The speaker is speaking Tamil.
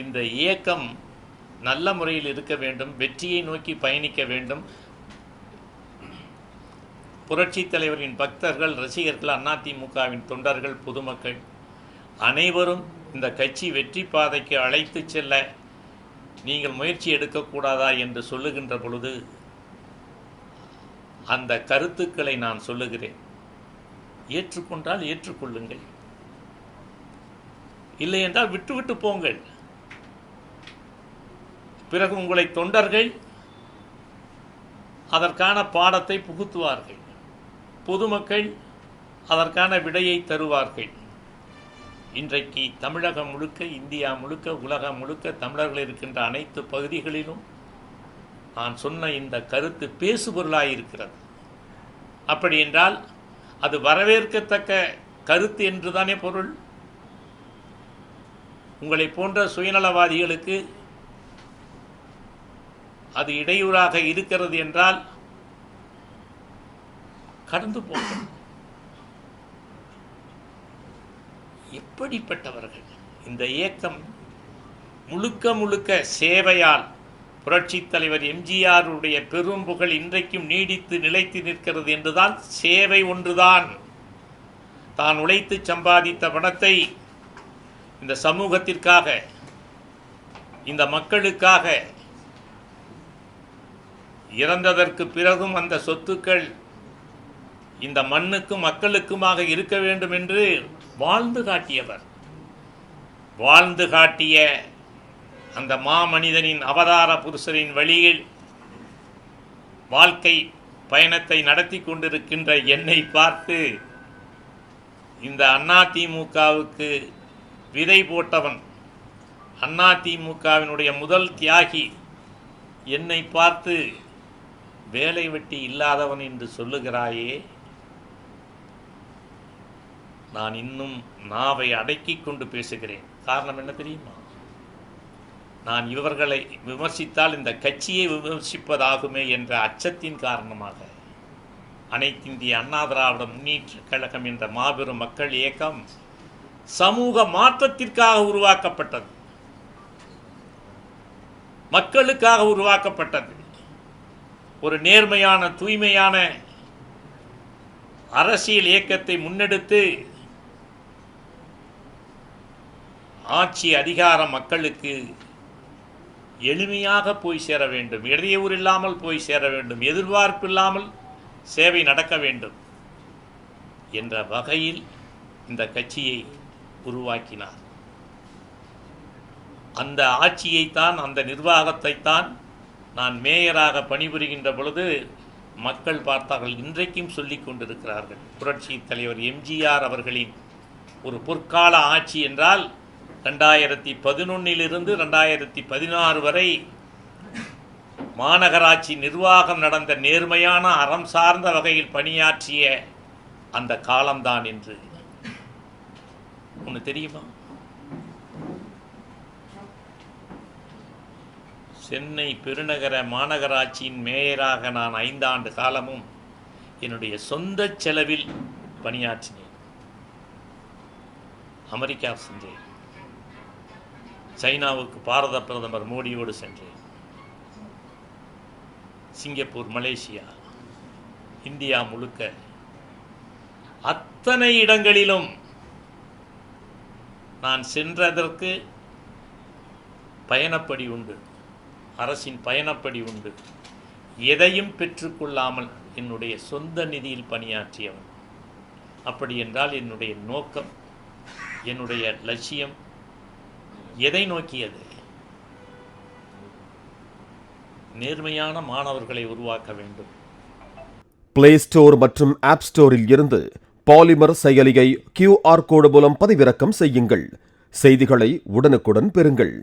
இந்த இயக்கம் நல்ல முறையில் இருக்க வேண்டும் வெற்றியை நோக்கி பயணிக்க வேண்டும். புரட்சி தலைவரின் பக்தர்கள் ரசிகர்கள் அதிமுகவின் தொண்டர்கள் பொதுமக்கள் அனைவரும் இந்த கட்சி வெற்றி பாதைக்கு அழைத்து செல்ல நீங்கள் முயற்சி எடுக்கக்கூடாதா என்று சொல்லுகின்ற பொழுது அந்த கருத்துக்களை நான் சொல்லுகிறேன். ஏற்றுக்கொண்டால் ஏற்றுக்கொள்ளுங்கள். இல்லை என்றால் விட்டுவிட்டு போங்கள். பிறகு உங்களை தொண்டர்கள் அதற்கான பாடத்தை புகுத்துவார்கள். பொதுமக்கள் அதற்கான விடையை தருவார்கள். இன்றைக்கு தமிழகம் முழுக்க இந்தியா முழுக்க உலகம் முழுக்க தமிழர்கள் இருக்கின்ற அனைத்து பகுதிகளிலும் நான் சொன்ன இந்த கருத்து பேசுபொருளாக இருக்கிறது. அப்படி என்றால் அது வரவேற்கத்தக்க கருத்து என்றுதானே பொருள்? உங்களை போன்ற சுயநலவாதிகளுக்கு அது இடையூறாக இருக்கிறது என்றால் கடந்து போகும் எப்படிப்பட்டவர்கள்? இந்த இயக்கம் முழுக்க முழுக்க சேவையால் புரட்சி தலைவர் எம்ஜிஆருடைய பெரும் புகழ் இன்றைக்கும் நீடித்து நிலைத்து நிற்கிறது என்றுதான் சேவை ஒன்றுதான். தான் உழைத்து சம்பாதித்த பணத்தை இந்த சமூகத்திற்காக இந்த மக்களுக்காக இறந்ததற்கு பிறகும் அந்த சொத்துக்கள் இந்த மண்ணுக்கும் மக்களுக்குமாக இருக்க வேண்டும் என்று வாழ்ந்து காட்டியவர். வாழ்ந்து காட்டிய அந்த மாமனிதனின் அவதார புருஷரின் வழியில் வாழ்க்கை பயணத்தை நடத்தி கொண்டிருக்கின்ற என்னை பார்த்து இந்த அதிமுகவுக்கு விதை போட்டவன் அதிமுகவினுடைய முதல் தியாகி என்னை பார்த்து வேலை வெட்டி இல்லாதவன் என்று சொல்லுகிறாயே நான் இன்னும் நாவை அடக்கிக் கொண்டு பேசுகிறேன். காரணம் என்ன தெரியுமா? நான் இவர்களை விமர்சித்தால் இந்த கட்சியை விமர்சிப்பதாகுமே என்ற அச்சத்தின் காரணமாக அனைத்திந்திய அண்ணா திராவிட முன்னேற்ற கழகம் என்ற மாபெரும் மக்கள் இயக்கம் சமூக மாற்றத்திற்காக உருவாக்கப்பட்டது. மக்களுக்காக உருவாக்கப்பட்டது. ஒரு நேர்மையான தூய்மையான அரசியல் இயக்கத்தை முன்னெடுத்து ஆட்சி அதிகாரம் மக்களுக்கு எளிமையாக போய் சேர வேண்டும். இடையூறு இல்லாமல் போய் சேர வேண்டும். எதிர்பார்ப்பு இல்லாமல் சேவை நடக்க வேண்டும் என்ற வகையில் இந்த கட்சியை உருவாக்கினார். அந்த ஆட்சியைத்தான் அந்த நிர்வாகத்தைத்தான் நான் மேயராக பணிபுரிகின்ற பொழுது மக்கள் பார்த்தார்கள் இன்றைக்கும் சொல்லிக் கொண்டிருக்கிறார்கள். புரட்சி தலைவர் எம்ஜிஆர் அவர்களின் ஒரு பொற்கால ஆட்சி என்றால் ரெண்டாயிரத்தி பதினொன்னிலிருந்து ரெண்டாயிரத்தி பதினாறு வரை மாநகராட்சி நிர்வாகம் நடந்த நேர்மையான அறம் சார்ந்த வகையில் பணியாற்றிய அந்த காலம்தான் என்று. ஒன்று தெரியுமா? சென்னை பெருநகர மாநகராட்சியின் மேயராக நான் ஐந்தாண்டு காலமும் என்னுடைய சொந்த செலவில் பணியாற்றினேன். அமெரிக்கா சென்றேன். சைனாவுக்கு பாரத பிரதமர் மோடியோடு சென்றேன். சிங்கப்பூர் மலேசியா இந்தியா முழுக்க அத்தனை இடங்களிலும் நான் சென்றதற்கு பயணப்படி உண்டு. அரசின் பயணப்படி உண்டு. எதையும் பெற்றுக்கொள்ளாமல் என்னுடைய சொந்த நிதியில் பணியாற்றியவன். அப்படி என்றால் என்னுடைய நோக்கம் என்னுடைய லட்சியம் எதை நோக்கியது? நேர்மையான மாணவர்களை உருவாக்க வேண்டும். பிளே ஸ்டோர் மற்றும் ஆப் ஸ்டோரில் இருந்து பாலிமர் செயலியை கியூஆர் கோடு மூலம் பதிவிறக்கம் செய்யுங்கள். செய்திகளை உடனுக்குடன் பெறுங்கள்.